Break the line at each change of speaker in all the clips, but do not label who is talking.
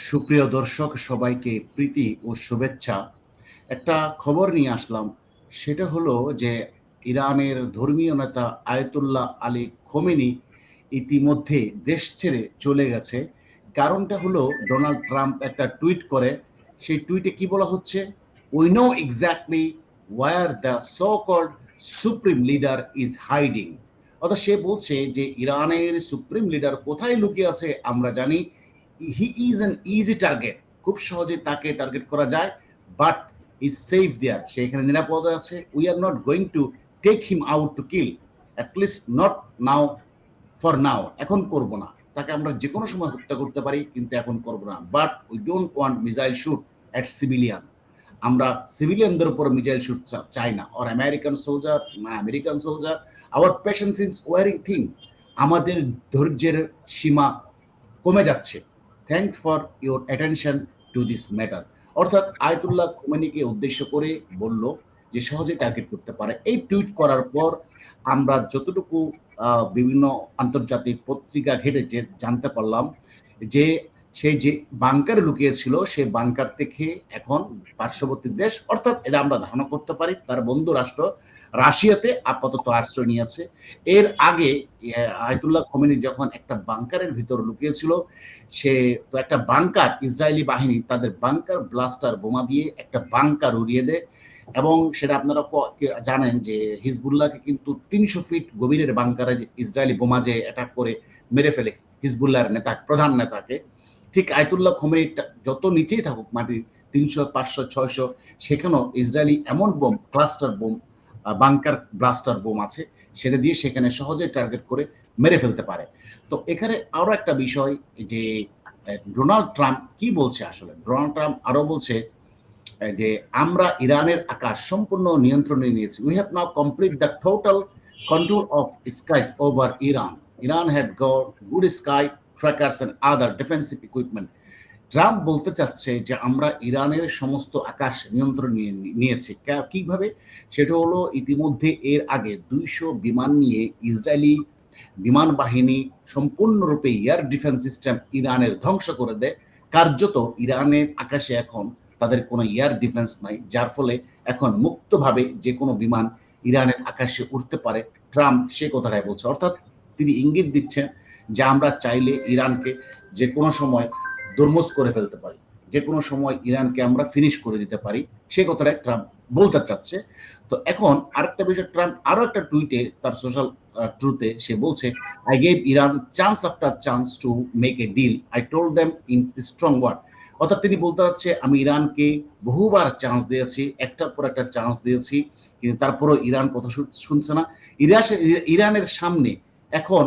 সুপ্রিয় দর্শক, সবাইকে প্রীতি ও শুভেচ্ছা। একটা খবর নিয়ে আসলাম, সেটা হলো যে ইরানের ধর্মীয় নেতা আয়তুল্লাহ আলী খোমেনি ইতিমধ্যে দেশ ছেড়ে চলে গেছে। কারণটা হলো, ডোনাল্ড ট্রাম্প একটা টুইট করে। সেই টুইটে কি বলা হচ্ছে? We know exactly where the so called supreme leader is hiding অর্থাৎ সে বলছে যে, ইরানের সুপ্রিম লিডার কোথায় লুকিয়ে আছে আমরা জানি he is an easy target খুব সহজে তাকে টার্গেট করা যায় বাট ইজ সেফ দেয়ার সে এখানে নিরাপদ আছে। We are not going to take him out to kill at least not now for now এখন করব না। তাকে আমরা যে কোনো সময় হত্যা করতে পারি, কিন্তু এখন করব না। But we don't want missile shoot at civilian আমরা সিভিলিয়ানদের উপর মিসাইল শুট চাই না। অর আমেরিকান সোলজার না American soldier our patience is wearing thin আমাদের ধৈর্যের সীমা কমে যাচ্ছে। Thanks for your attention to this matter অর্থাৎ আয়তুল্লাহ খোমেনিকে উদ্দেশ্য করে বলল যে সহজে টার্গেট করতে পারে। এই টুইট করার পর আমরা যতটুকু বিভিন্ন আন্তর্জাতিক পত্রিকা ঘেটে যে জানতে পারলাম যে সেই যে বাংকারে লুকিয়েছিল সে বাংকার থেকে এখন পার্শ্ববর্তী দেশ, অর্থাৎ এটা আমরা ধারণা করতে পারি, তার বন্ধু রাষ্ট্র রাশিয়াতে আপাতত আশ্রয় নিয়েছে। এর আগে আয়তুল্লাহ খমেনি যখন একটা বাংকারের ভিতর লুকিয়েছিল, সে তো একটা বাংকার, ইসরায়েলি বাহিনী, তাদের বাংকার ব্লাস্টার বোমা দিয়ে একটা বাংকার উড়িয়ে দেয় এবং সেটা আপনারা জানেন যে হিজবুল্লাহকে কিন্তু তিনশো ফিট গভীরের বাংকারে ইসরায়েলি বোমা যে অ্যাটাক করে মেরে ফেলে, হিজবুল্লাহর নেতা, প্রধান নেতাকে, ঠিক আয়তুল্লাহ খমেনি যত নিচেই থাকুক মাটির, তিনশো, পাঁচশো, ছয়শো, সেখানেও ইসরায়েলি এমন bomb cluster bomb bunker blaster bomb আছে, সেটা দিয়ে সেখানে সহজে টার্গেট করে মেরে ফেলতে পারে। তো এখানে আরও একটা বিষয় যে ডোনাল্ড ট্রাম্প কি বলছে আসলে? ডোনাল্ড ট্রাম্প আরও বলছে যে আমরা ইরানের আকাশ সম্পূর্ণ নিয়ন্ত্রণে নিয়েছি। We have now complete the total control of skies over Iran Iran had got good sky trackers and other defensive equipment Trump বলতে চাচ্ছে যে আমরা ইরানের সমস্ত আকাশ নিয়ন্ত্রণ নিয়ে নিয়েছি। কীভাবে? সেটা হলো ইতিমধ্যে এর আগে দুইশো বিমান নিয়ে ইসরায়েলি বিমান বাহিনী সম্পূর্ণরূপে এয়ার ডিফেন্স সিস্টেম ইরানের ধ্বংস করে দেয়। কার্যত ইরানের আকাশে এখন তাদের কোনো এয়ার ডিফেন্স নাই, যার ফলে এখন মুক্তভাবে যে কোনো বিমান ইরানের আকাশে উঠতে পারে। ট্রাম্প সে কথাটাই বলছে। অর্থাৎ তিনি ইঙ্গিত দিচ্ছেন যে আমরা চাইলে ইরানকে যে কোনো সময় দুর্মোজ করে ফেলতে পারি। যে কোনো সময় ইরানকে আমরা ফিনিশ করে দিতে পারি। সে কথাটা ট্রাম্প বলতে চাচ্ছে। তো এখন আরেকটা বিষয়, ট্রাম্প আরও একটা টুইটে তার সোশ্যাল ট্রুতে সে বলছে I gave Iran chance after chance to make a deal I told them in strong word অর্থাৎ তিনি বলতে চাচ্ছে, আমি ইরানকে বহুবার চান্স দিয়েছি, একটার পর একটা চান্স দিয়েছি, কিন্তু তারপরও ইরান কথা শুনছে না। ইরানের সামনে এখন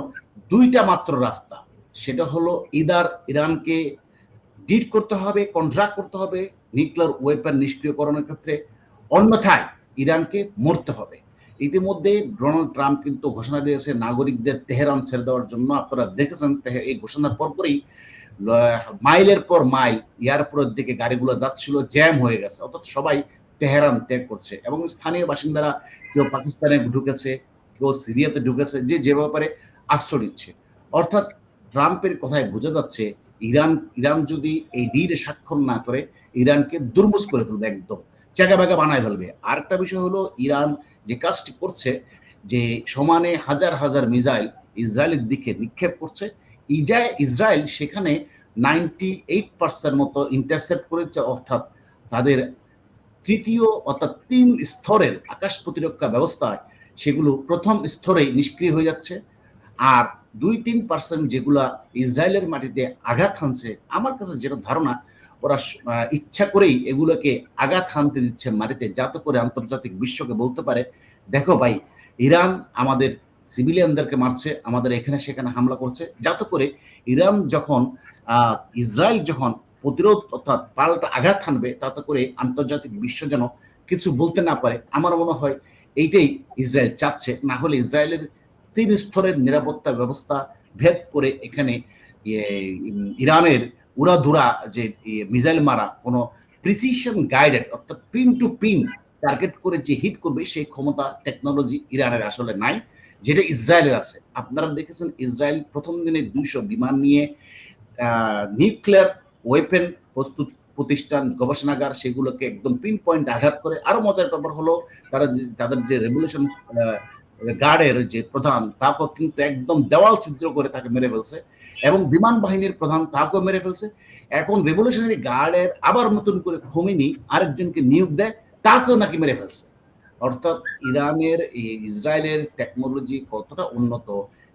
দুইটা মাত্র রাস্তা। সেটা হলো, ইদার ইরানকে ডিট করতে হবে, কন্ট্রাক্ট করতে হবে নিউক্লিয়ার ওয়েপন নিষ্ক্রিয়করণের ক্ষেত্রে। অন্যথায় ইরানকে মরতে হবে। ইতিমধ্যে ডোনাল্ড ট্রাম্প কিন্তু ঘোষণা দিয়েছে, নাগরিকদের তেহরান ছেড়ে দেওয়ার জন্য। আপনারা দেখেছেন এই ঘোষণার পর পরপরই মাইলের পর মাইল এয়ারপোর্টের দিকে গাড়িগুলো যাচ্ছিল, জ্যাম হয়ে গেছে। অর্থাৎ সবাই তেহরান ত্যাগ করছে। এবং স্থানীয় বাসিন্দারা কেউ পাকিস্তানে ঢুকেছে, কেউ সিরিয়াতে ঢুকেছে, যে যে ব্যাপারে আশ্রয় নিচ্ছে অর্থাৎ ট্রাম্পের কথায় বোঝা যাচ্ছে ইরান ইরান যদি এই ডিলে স্বাক্ষর না করে, ইরানকে দুর্মুজ করে ফেলবে একদম চাকা বাগা বানায় ফেলবে। আর একটা বিষয় হলো, ইরান যে কাজটি করছে, যে সমানে হাজার হাজার মিসাইল ইসরায়েলের দিকে নিক্ষেপ করছে ইজায় ইসরায়েল সেখানে নাইনটি এইট পার্সেন্ট মতো ইন্টারসেপ্ট করেছে, অর্থাৎ তাদের তৃতীয় অর্থাৎ তিন স্তরের আকাশ প্রতিরক্ষা ব্যবস্থায় সেগুলো প্রথম স্তরেই নিষ্ক্রিয় হয়ে যাচ্ছে। আর দুই তিন পার্সেন্ট যেগুলা ইসরায়েলের মাটিতে আঘাত হানছে, আমার কাছে যেটা ধারণা, ওরা ইচ্ছা করেই এগুলোকে আঘাত হানতে দিচ্ছে মাটিতে, যাতে করে আন্তর্জাতিক বিশ্বকে বলতে পারে, দেখো ভাই, ইরান আমাদের সিভিলিয়ানদেরকে মারছে, আমাদের এখানে সেখানে হামলা করছে। যাতে করে ইরান যখন ইসরায়েল যখন প্রতিরোধ অর্থাৎ পাল্টা আঘাত হানবে, তাতে করে আন্তর্জাতিক বিশ্ব যেন কিছু বলতে না পারে। আমার মনে হয়, এইটাই ইসরায়েল চাচ্ছে। না হলে ইসরায়েলের তিন স্তরের নিরাপত্তা ব্যবস্থা ভেদ করে এখানে ইরানের উড়াধুরা যে মিসাইল মারা কোনো প্রিসিশন গাইডেড অর্থাৎ পিন টু পিন টার্গেট করে যে হিট করবে, সেই ক্ষমতা টেকনোলজি ইরানের আসলে নাই, যেটা ইসরায়েলের আছে। আপনারা দেখেছেন ইসরায়েল প্রথম দিনে দুইশো বিমান নিয়ে নিউক্লিয়ার ওয়েপেন প্রস্তুত প্রতিষ্ঠান, গবেষণাগার, সেগুলোকে একদম পিন পয়েন্ট আঘাত করে। আরও মজার ব্যাপার হলো, তারা তাদের যে রেভলিউশন গার্ডের যে প্রধান, তাকেও কিন্তু একদম দেওয়াল ছিদ্র করে তাকে মেরে ফেলছে এবং বিমান বাহিনীর প্রধান তাকেও মেরে ফেলছে। এখন রেভলিউশনারি গার্ডের আবার নতুন করে খমিনি আরেকজনকে নিয়োগ দেয়, তাকেও নাকি মেরে ফেলছে। অর্থাৎ ইরানের ইসরায়েলের টেকনোলজি কতটা উন্নত,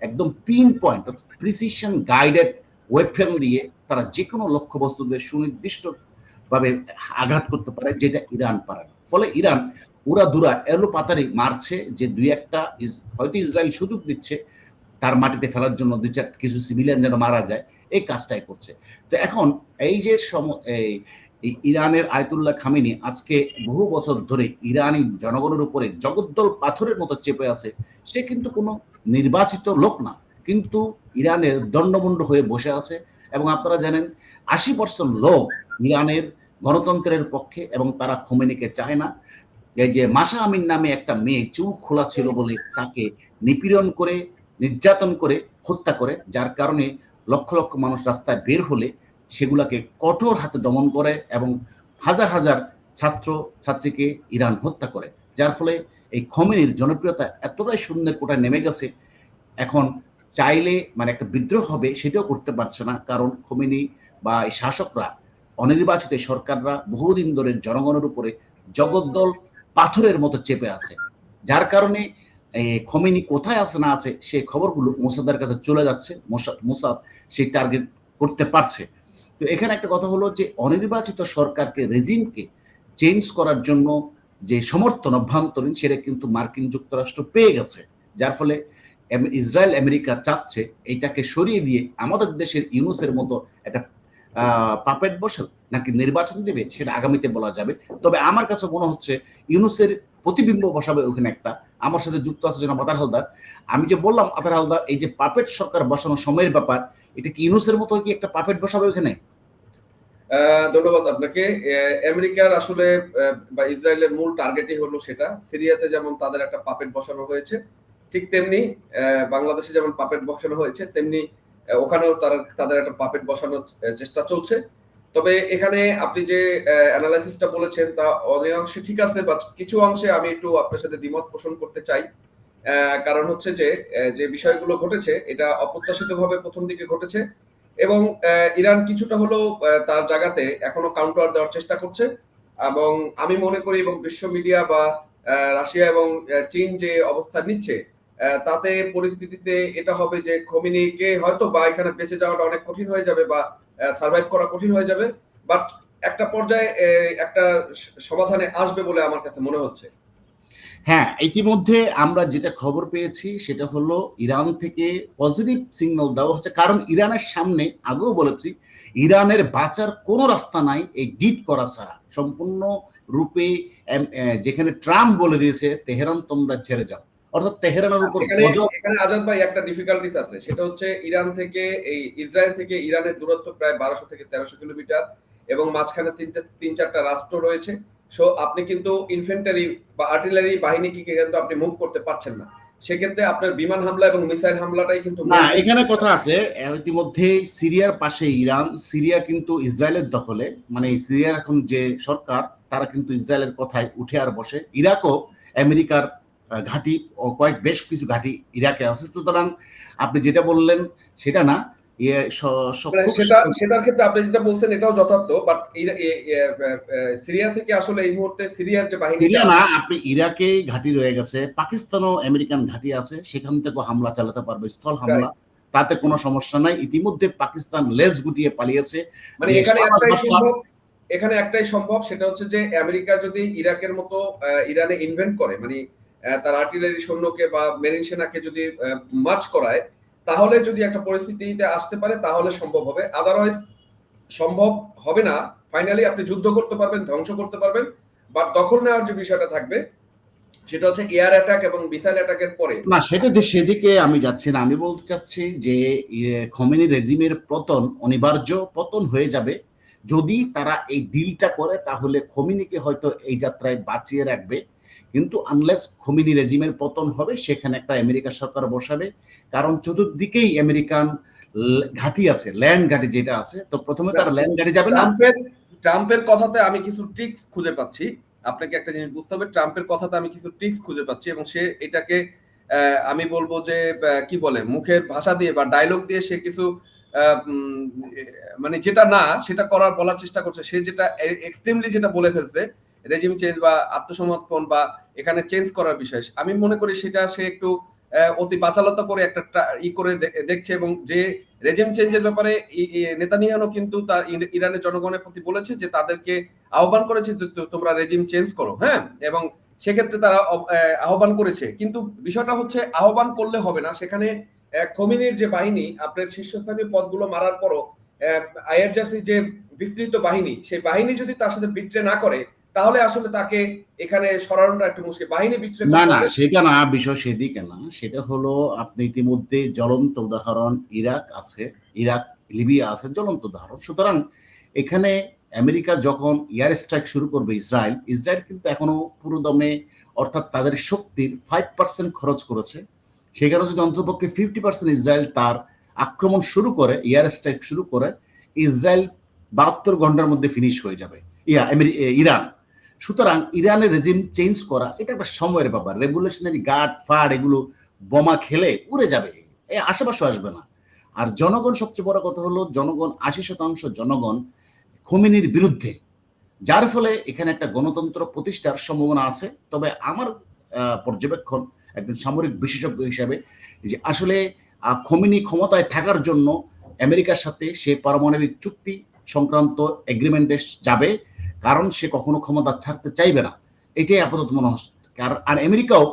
একদম pin point precision guided weapon দিয়ে তারা যে কোনো লক্ষ্যবস্তুতে সুনির্দিষ্টভাবে আঘাত করতে পারে, যেটা ইরান পারে ফলে ইরান ওরা দুরা এলো পাতারি মারছে যে দুই একটা হয়তো ইসরায়েল সুযোগ দিচ্ছে তার মাটিতে ফেলার জন্য দুই চার কিছু সিভিলিয়ান যেন মারা যায়, এই কাজটাই করছে। তো এখন এই যে সম এই ইরানের আয়তুল্লাহ খামিনি আজকে বহু বছর ধরে ইরানি জনগণের উপরে জগদ্দল পাথরের মতো চেপে আছে, সে কিন্তু কোনো নির্বাচিত লোক না। কিন্তু ইরানের দণ্ডমুণ্ড হয়ে বসে আছে এবং আপনারা জানেন আশি পার্সেন্ট লোক ইরানের গণতন্ত্রের পক্ষে এবং তারা খোমেনিকে চায় না। এই যে মাসা আমিন নামে একটা মেয়ে চুল খোলা ছিল বলে তাকে নিপীড়ন করে, নির্যাতন করে, হত্যা করে, যার কারণে লক্ষ লক্ষ মানুষ রাস্তায় বের হলে সেগুলাকে কঠোর হাতে দমন করে এবং হাজার হাজার ছাত্র, ছাত্রীকে ইরান হত্যা করে। যার ফলে এই খমেনির জনপ্রিয়তা এতটাই শূন্যের কোটায় নেমে গেছে, এখন চাইলে মানে একটা বিদ্রোহ হবে সেটাও করতে পারছে না, কারণ খমেনি বা এই শাসকরা, অনির্বাচিত সরকাররা বহুদিন ধরে জনগণের উপরে জগদ্দল পাথরের মতো চেপে আছে। যার কারণে খমিনি কোথায় আছে, না আছে সেই খবরগুলো মোসাদের কাছে চলে যাচ্ছে। মোসাদ সেই টার্গেট করতে পারছে। তো এখানে একটা কথা হলো যে, অনির্বাচিত সরকারকে রেজিমকে চেঞ্জ করার জন্য যে সমর্থন অভ্যন্তরীণ, সেটা কিন্তু মার্কিন যুক্তরাষ্ট্র পেয়ে গেছে। যার ফলে ইসরায়েল, আমেরিকা চাচ্ছে এইটাকে সরিয়ে দিয়ে আমাদের দেশের ইউনুসের মতো একটা পাপেট বসে নাকি নির্বাচন দেবে সেটা আগামীতে বলা যাবে। তবে আমার কাছে মনে হচ্ছে ইউনুসের প্রতিবিম্ব বসাবে ওখানে একটা। আমার সাথে যুক্ত আছে যেন আতার হালদার। আমি যে বললাম আতার হালদার, এই যে পাপেট সরকার বসানো সময়ের ব্যাপার, এটা কি ইউনুসের মতো কি একটা পাপেট বসাবে ওখানে?
ধন্যবাদ আপনাকে। আমেরিকার আসলে বা ইসরায়েলের মূল টার্গেটই হলো সেটা। সিরিয়াতে যেমন তাদের একটা পাপেট বসানো হয়েছে, ঠিক তেমনি বাংলাদেশে যেমন পাপেট বসানো হয়েছে, তেমনি ওখানেও তারা, তাদের একটা পাপেট বসানোর চেষ্টা চলছে। তবে এখানে আপনি যে অ্যানালাইসিসটা বলেছেন তা অনেকাংশে ঠিক আছে বা কিছু অংশে আমি একটু আপনার সাথে দ্বিমত পোষণ করতে চাই। কারণ হচ্ছে যে যে বিষয়গুলো ঘটেছে, এটা অপ্রত্যাশিতভাবে প্রথম দিকে ঘটেছে এবং ইরান কিছুটা হলেও তার জায়গাতে এখনও কাউন্টার দেওয়ার চেষ্টা করছে এবং আমি মনে করি এবং বিশ্ব মিডিয়া বা রাশিয়া এবং চীন যে অবস্থান নিচ্ছে তাতে পরিস্থিতিতে এটা হবে যে, খমিনিকে হয়তো বা এখানে বেঁচে যাওয়াটা অনেক কঠিন হয়ে যাবে বা সার্ভাইভ করা কঠিন হয়ে যাবে বাট একটা পর্যায়ে একটা সমাধানে আসবে বলে আমার কাছে মনে হচ্ছে।
হ্যাঁ ইতিমধ্যে আমরা যেটা খবর পেয়েছি সেটা হলো ইরান থেকে পজিটিভ সিগন্যাল দেওয়া হচ্ছে। কারণ ইরানের সামনে, আগেও বলেছি, ইরানের বাঁচার কোনো রাস্তা নাই এই ডিট করা ছাড়া। সম্পূর্ণ রূপে যেখানে ট্রাম্প বলে দিয়েছে, তেহরান তোমরা ছেড়ে যাও। অর্থাৎ তেহরানের উপর
এখানে আজাদ ভাই একটা ডিফিকাল্টিস আছে। সেটা হচ্ছে ইরান থেকে এই ইসরায়েল থেকে ইরানের দূরত্ব প্রায় বারোশো থেকে তেরোশো কিলোমিটার এবং মাঝখানে তিনটা তিন চারটা রাষ্ট্র রয়েছে। সো আপনি কিন্তু ইনফেন্টারি বা আর্টিলারি বাহিনীকে কিন্তু আপনি মুভ করতে পারছেন না। সেক্ষেত্রে আপনার বিমান হামলা এবং মিসাইল হামলাটাই কিন্তু
না এখানে কথা আছে ইতিমধ্যে সিরিয়ার পাশে ইরান সিরিয়া কিন্তু ইসরায়েলের দখলে। মানে সিরিয়ার এখন যে সরকার তারা কিন্তু ইসরায়েলের কথায় উঠে আর বসে। ইরাকও আমেরিকার ঘাঁটি ও কয়েক বেশ কিছু ঘাঁটি ইরাকে আছে। সুতরাং আপনি যেটা বললেন সেটা না
মানে সেটার ক্ষেত্রে আপনি যেটা বলছেন এটাও যথার্থ বাট সিরিয়া থেকে আসলে এই মুহূর্তে সিরিয়ার যে বাহিনী
না আপনি ইরাকে ঘাঁটি রয়ে গেছে পাকিস্তানও আমেরিকান ঘাঁটি আছে সেখান থেকে হামলা চালাতে পারবে স্থল হামলা। তাতে কোনো সমস্যা নাই। ইতিমধ্যে পাকিস্তান লেজ গুটিয়ে পালিয়েছে।
মানে এখানে একটাই সম্ভব এখানে একটাই সম্ভব সেটা হচ্ছে যে আমেরিকা যদি ইরাকের মতো ইরানে ইনভেন্ট করে মানে তার আর্টিলারি সৈন্যকে বা মেরিন সেনাকে যদি মার্চ করায়, তাহলে যদি একটা পরিস্থিতিতে আসতে পারে, তাহলে সম্ভব হবে। আদারওয়াইজ সম্ভব হবে না। ফাইনালি আপনি যুদ্ধ করতে পারবেন, ধ্বংস করতে পারবেন। বা দখল নেওয়ার যে বিষয়টা থাকবে, সেটা হচ্ছে এয়ার অ্যাটাক এবং মিসাইল অ্যাটাকের পরে।
না, সেটা সেদিকে আমি যাচ্ছি না। আমি বলতে চাচ্ছি যে খমেনি রেজিমের পতন অনিবার্য, পতন হয়ে যাবে। যদি তারা এই ডিলটা করে, তাহলে খমিনিকে হয়তো এই যাত্রায় বাঁচিয়ে রাখবে। কিন্তু আনলেস খমিনি রেজিমের পতন হবে, সেখানে একটা আমেরিকা সরকার বসাবে। কারণ চতুর্দিকেই আমেরিকান ঘাঁটি আছে ল্যান্ড ঘাঁটি যেটা আছে, তো প্রথমে তার ল্যান্ড ঘাঁটি যাবে
ট্রাম্পের ট্রাম্পের কথাতে আমি কিছু ট্রিক্স খুঁজে পাচ্ছি। আপনাকে একটা জিনিস বুঝতে হবে, ট্রাম্পের কথাতে আমি কিছু ট্রিক্স খুঁজে পাচ্ছি এবং সে এটাকে আমি বলব যে কি বলে, মুখের ভাষা দিয়ে বা ডায়লগ দিয়ে সে কিছু মানে যেটা না, সেটা করার, বলার চেষ্টা করছে। সে যেটা এক্সট্রিমলি যেটা বলে ফেলছে রেজিম চেঞ্জ বা আত্মসমর্পণ বা এখানে চেঞ্জ করার বিষয়। আমি মনে করি সেটা সে একটু অতি বাচালতা করে একটা ই করে দেখছে এবং যে রেজিম চেঞ্জের ব্যাপারে ই- কিন্তু তার ইরানের জনগণের প্রতি বলেছে যে তাদেরকে আহ্বান করেছে তোমরা রেজিম চেঞ্জ করো হ্যাঁ? এবং সেক্ষেত্রে তারা আহ্বান করেছে। কিন্তু বিষয়টা হচ্ছে আহ্বান করলে হবে না। সেখানে খোমেনির যে বাহিনী, আপনার শীর্ষস্থানীয় পদগুলো মারার পরও আইয়ার জাসির যে বিস্তৃত বাহিনী, সেই বাহিনী যদি তার সাথে বিট্রে না করে তাহলে আসলে তাকে এখানে সরানোটা একটু মুশকিল। বাহিনী বিট্রে
না না সেটা না বিষয় সেদিকে না। সেটা হলো আপনি ইতিমধ্যে জ্বলন্ত উদাহরণ ইরাক আছে ইরাক লিবিয়া আছে জ্বলন্ত উদাহরণ। সুতরাং এখানে আমেরিকা যখন এয়ার স্ট্রাইক শুরু করবে ইসরায়েল ইসরায়েল কিন্তু এখনও পুরো দমে অর্থাৎ তাদের শক্তির ফাইভ পার্সেন্ট খরচ করেছে। সেখানে যদি অন্ততপক্ষে ফিফটি পার্সেন্ট ইসরায়েল তার আক্রমণ শুরু করে এয়ার স্ট্রাইক শুরু করে ইসরায়েল বাহাত্তর ঘণ্টার মধ্যে ফিনিশ হয়ে যাবে। Yeah Iran. সুতরাং ইরানের রেজিম চেঞ্জ করা, এটা একটা সময়ের ব্যাপার। রেগুলেশনারি গার্ড ফাড এগুলো বোমা খেলে উড়ে যাবে। এ আশেপাশে আসবে না। আর জনগণ, সবচেয়ে বড় কথা হলো, জনগণ, আশি শতাংশ জনগণ খোমেনির বিরুদ্ধে। যার ফলে এখানে একটা গণতন্ত্র প্রতিষ্ঠার সম্ভাবনা আছে। তবে আমার পর্যবেক্ষণ একজন সামরিক বিশেষজ্ঞ হিসাবে যে আসলে খমিনি ক্ষমতায় থাকার জন্য আমেরিকার সাথে সে পারমাণবিক চুক্তি সংক্রান্ত এগ্রিমেন্টে যাবে। কারণ সে কখনো ক্ষমতা ছাড়তে চাইবে না। এটাই আপাতত মনে হচ্ছে আর আমেরিকাও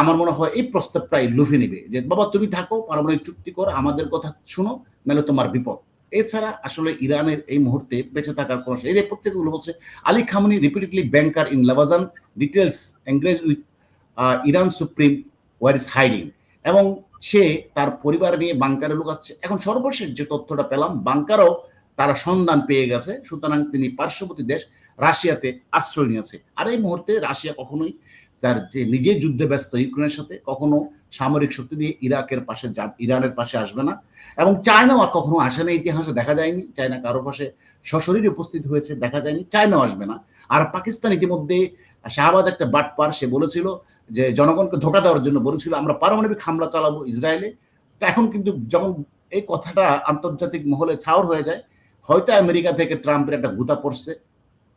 আমার মনে হয় এই প্রস্তাবটাই লুফে নেবে যে, বাবা, তুমি থাকো, পারমাণবিক চুক্তি কর, আমাদের কথা শুনো, নাহলে তোমার বিপদ। এছাড়া আসলে ইরানের এই মুহূর্তে বেঁচে থাকার কোনো এই প্রত্যেকগুলো বলছে, Ali Khamenei repeatedly bunker in Lavizan details engage with Iran supreme where is hiding এবং সে তার পরিবার নিয়ে বাংকারে লুকাচ্ছে। এখন সর্বশেষ যে তথ্যটা পেলাম বাংকারও তারা সন্ধান পেয়ে গেছে, সুতরাং তিনি পার্শ্ববর্তী দেশ রাশিয়াতে আশ্রয় নিয়েছে। আর এই মুহূর্তে রাশিয়া কখনোই তার যে নিজে যুদ্ধে ব্যস্ত ইউক্রেনের সাথে কখনো সামরিক শক্তি দিয়ে ইরাকের পাশে যা, ইরানের পাশে আসবে না। এবং চায়নাও কখনো আসে না, ইতিহাসে দেখা যায়নি। চায়না কারও পাশে সশরীরে উপস্থিত হয়েছে, দেখা যায়নি। চায়নাও আসবে না। আর পাকিস্তান ইতিমধ্যে শাহবাজ একটা বাটপার, সে বলেছিল যে জনগণকে ধোকা দেওয়ার জন্য বলেছিল, আমরা পারমাণবিক হামলা চালাবো ইসরায়েলে। তো এখন কিন্তু যখন এই কথাটা আন্তর্জাতিক মহলে ছাওর হয়ে যায় হয়তো আমেরিকা থেকে ট্রাম্পের একটা গুতা পড়ছে।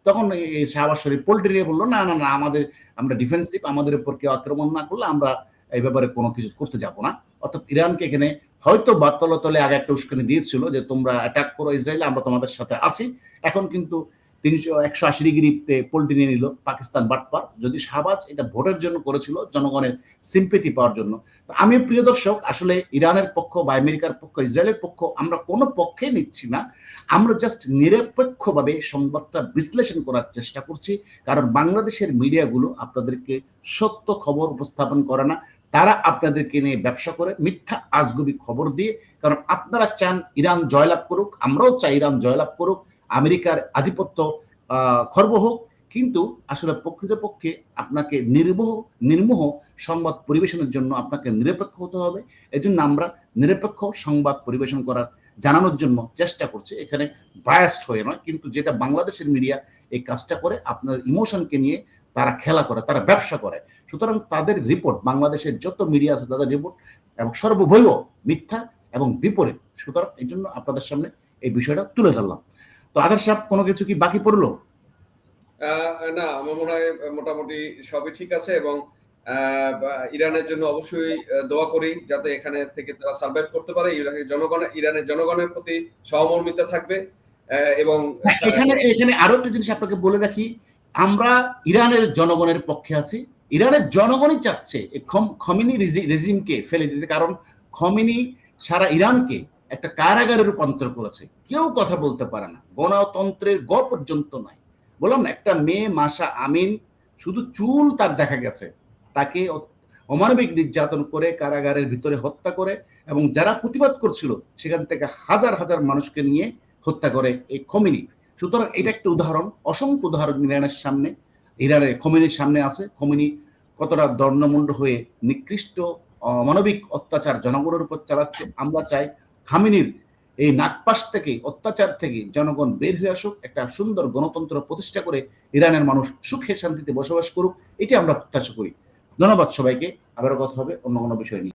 তখন এই শাহবাজ শরীফ পোল্ট্রি নিয়ে বলল, না না না, আমাদের, আমরা ডিফেন্সিভ আমাদের উপর কেউ আক্রমণ না করলে আমরা এই ব্যাপারে কোনো কিছু করতে যাব না। অর্থাৎ ইরানকে এখানে হয়তো বা তলে তলে আগে একটা উস্কানি দিয়েছিল যে, তোমরা অ্যাটাক করো ইসরায়েলে, আমরা তোমাদের সাথে আসি এখন কিন্তু তিনশো, একশো আশি ডিগ্রিতে পোল্ট্রি নিয়ে নিল পাকিস্তান বাটপার যদি শাহবাজ এটা ভোটের জন্য করেছিল জনগণের সিম্পেথি পাওয়ার জন্য। আমি প্রিয় দর্শক, আসলে ইরানের পক্ষ বা আমেরিকার পক্ষ, ইসরায়েলের পক্ষ, আমরা কোনো পক্ষে নিচ্ছি না। আমরা জাস্ট নিরপেক্ষভাবে সংবাদটা বিশ্লেষণ করার চেষ্টা করছি, কারণ বাংলাদেশের মিডিয়াগুলো আপনাদেরকে সত্য খবর উপস্থাপন করে না। তারা আপনাদেরকে নিয়ে ব্যবসা করে, মিথ্যা, আজগুবি খবর দিয়ে, কারণ আপনারা চান ইরান জয়লাভ করুক, আমরাও চাই ইরান জয়লাভ করুক। আমেরিকার আধিপত্য খর্ব হোক, কিন্তু আসলে প্রকৃতপক্ষে আপনাকে নির্বহ, নির্মোহ সংবাদ পরিবেশনের জন্য আপনাকে নিরপেক্ষ হতে হবে। এজন্য আমরা নিরপেক্ষ সংবাদ পরিবেশন করার, জানানোর জন্য চেষ্টা করছি। এখানে বায়াস্ট হয়ে নয়, কিন্তু যেটা বাংলাদেশের মিডিয়া এই কাজটা করে, আপনার ইমোশনকে নিয়ে তারা খেলা করে, তারা ব্যবসা করে। সুতরাং তাদের রিপোর্ট বাংলাদেশের যত মিডিয়া আছে তাদের রিপোর্ট এবং সর্বভৈব মিথ্যা এবং বিপরীত। সুতরাং এই জন্য আপনাদের সামনে এই বিষয়টা তুলে ধরলাম। তো আধার সাহেব কোনো কিছু কি বাকি পড়ল?
না আমার মনে হয় মোটামুটি সবই ঠিক আছে এবং ইরানের জন্য অবশ্যই দোয়া করি যাতে এখানে থেকে তারা সার্ভাইভ করতে পারে। ইরানের জনগণ ইরানের জনগণের প্রতি সহমর্মিতা থাকবে এবং
এখানে এখানে আরও একটা জিনিস আপনাকে বলে রাখি। আমরা ইরানের জনগণের পক্ষে আছি। ইরানের জনগণই চাচ্ছে খমিনি রেজিমকে ফেলে দিতে। কারণ খমিনি সারা ইরানকে একটা কারাগারে রূপান্তর করেছে। কেউ কথা বলতে পারে না। গণতন্ত্রের গ পর্যন্ত নাই বললাম না, একটা মেয়ে মাসা আমিন, শুধু চুল তার দেখা গেছে। তাকে অমানবিক নির্যাতন করে কারাগারের ভিতরে হত্যা করে এবং যারা প্রতিবাদ করছিল, সেখান থেকে হাজার হাজার মানুষকে নিয়ে হত্যা করে এই খমিনি। সুতরাং এটা একটা উদাহরণ, অসংখ্য উদাহরণ ইরানের সামনে। ইরানের খমিনির সামনে আছে। খমিনি কতটা দণ্ডমুণ্ড হয়ে নিকৃষ্ট, অমানবিক অত্যাচার জনগণের উপর চালাচ্ছে, আমরা চাই খামিনির এই নাগপাশ থেকে অত্যাচার থেকে জনগণ বের হয়ে আসুক, একটা সুন্দর গণতন্ত্র প্রতিষ্ঠা করে ইরানের মানুষ সুখে শান্তিতে বসবাস করুক এটি আমরা প্রত্যাশা করি। ধন্যবাদ সবাইকে। আবারও কথা হবে অন্য কোনো বিষয় নিয়ে।